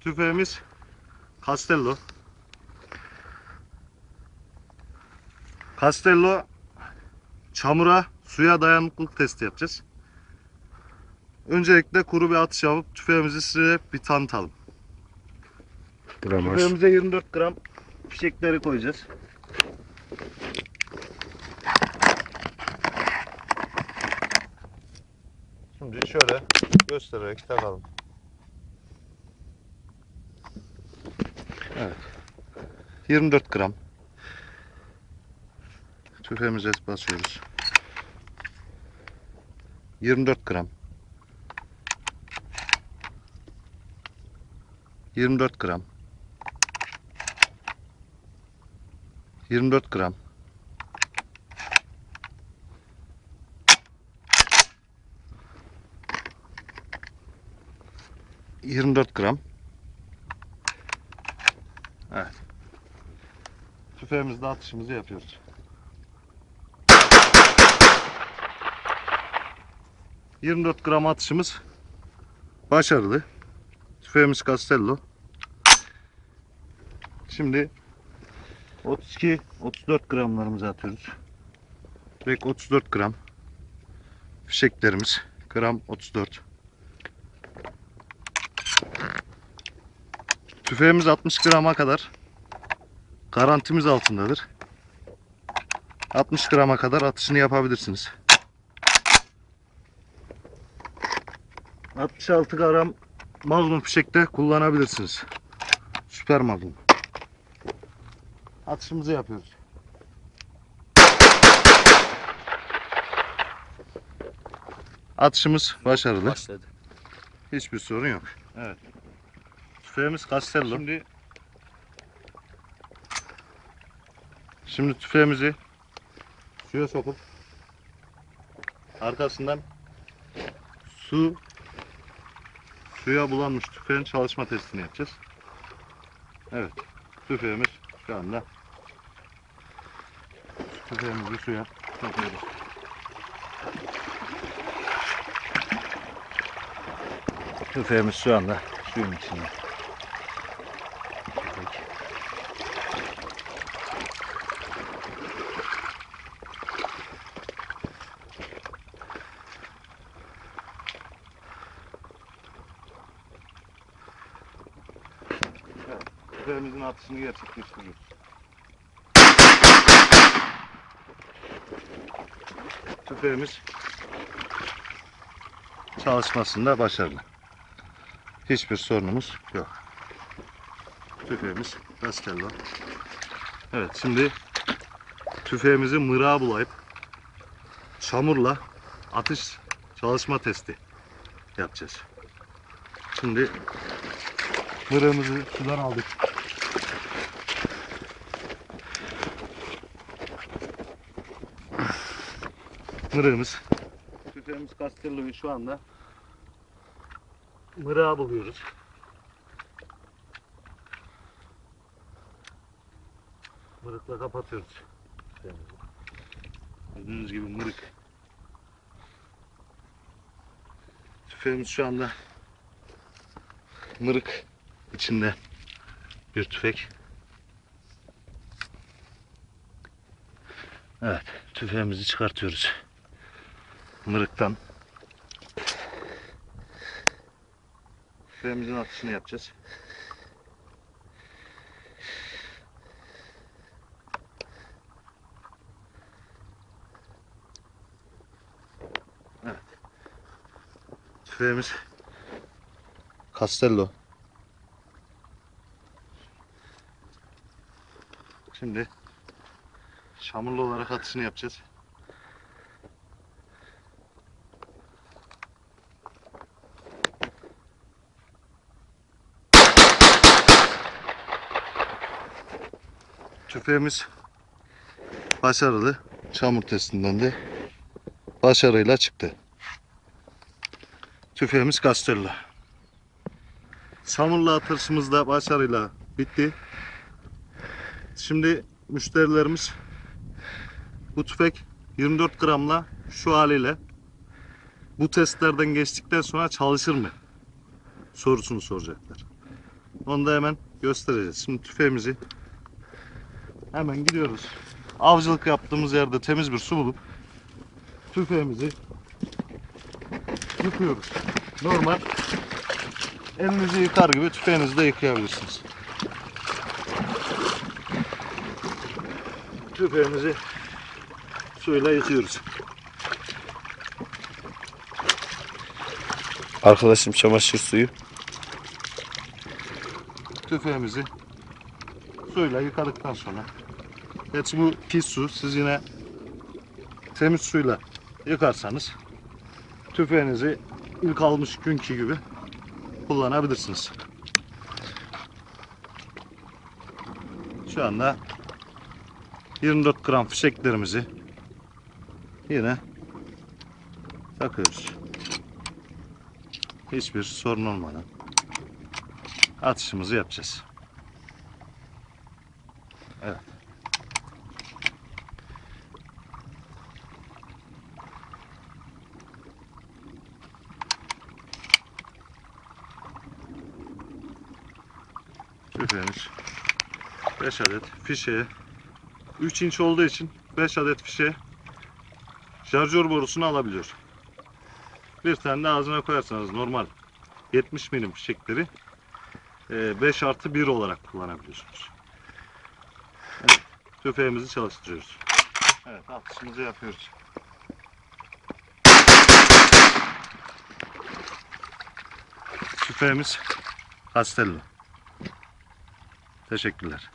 Tüfeğimiz Castello. Castello çamura, suya dayanıklılık testi yapacağız. Öncelikle kuru bir atış yapıp tüfeğimizi size bir tanıtalım. Gramaj. Tüfeğimize 24 gram fişekleri koyacağız. Şimdi şöyle göstererek takalım. Evet. 24 gram. Tüfeğimize basıyoruz. 24 gram. 24 gram. 24 gram. Yirmi dört gram. Evet. Tüfeğimizde atışımızı yapıyoruz. Yirmi dört gram atışımız başarılı. Tüfeğimiz Castello. Şimdi 32 34 gramlarımızı atıyoruz. Direkt 34 gram. Fişeklerimiz gram 34. Tüfeğimiz 60 grama kadar garantimiz altındadır. 60 grama kadar atışını yapabilirsiniz. 66 gram Magnum fişekte kullanabilirsiniz. Süper Magnum. Atışımızı yapıyoruz. Atışımız başarılı. Başladı. Hiçbir sorun yok. Evet. Tüfeğimiz Castello. Şimdi Şimdi tüfeğimizi suya sokup arkasından su suya bulanmış tüfeğin çalışma testini yapacağız. Evet. Tüfeğimiz şu anda tüfeğimizi suya sokuyoruz. Tüfeğimiz şu anda suyun içinde. Evet, tüfeğimizin atışını gerçekleştiriyoruz. Tüfeğimiz çalışmasında başarılı. Hiçbir sorunumuz yok. Tüfeğimiz Castello. Evet şimdi tüfeğimizi mırağa bulayıp çamurla atış çalışma testi yapacağız. Şimdi mırığımızı sudan aldık. Mırığımız. Tüfeğimiz Castello'yu şu anda mırağa buluyoruz. Mırıkla kapatıyoruz. Gördüğünüz gibi mırık. Tüfeğimiz şu anda mırık içinde bir tüfek. Evet, tüfeğimizi çıkartıyoruz. Mırıktan. Tüfeğimizin atışını yapacağız. Evet. Tüfeğimiz Castello. Şimdi çamurlu olarak atışını yapacağız. Tüfeğimiz başarılı. Çamur testinden de başarıyla çıktı. Tüfeğimiz Castello. Çamurlu atışımız da başarıyla bitti. Şimdi müşterilerimiz bu tüfek 24 gramla şu haliyle bu testlerden geçtikten sonra çalışır mı? Sorusunu soracaklar. Onu da hemen göstereceğiz. Şimdi tüfeğimizi hemen gidiyoruz. Avcılık yaptığımız yerde temiz bir su bulup tüfeğimizi yıkıyoruz. Normal elinizi yıkar gibi tüfeğinizi de yıkayabilirsiniz. Tüfeğimizi suyla yıkıyoruz. Arkadaşım çamaşır suyu. tüfeğimizi suyla yıkadıktan sonra Gerçi bu pis su siz yine temiz suyla yıkarsanız tüfeğinizi ilk almış günkü gibi kullanabilirsiniz. Şu anda 24 gram fişeklerimizi yine takıyoruz. Hiçbir sorun olmadan atışımızı yapacağız. Tüfeğimiz 5 adet fişeye 3 inç olduğu için 5 adet fişe şarjör borusunu alabiliyor. Bir tane de ağzına koyarsanız normal 70 milim fişekleri e, 5 artı 1 olarak kullanabiliyorsunuz. Evet, tüfeğimizi çalıştırıyoruz. Evet, atışımızı yapıyoruz. Tüfeğimiz Castello. Teşekkürler.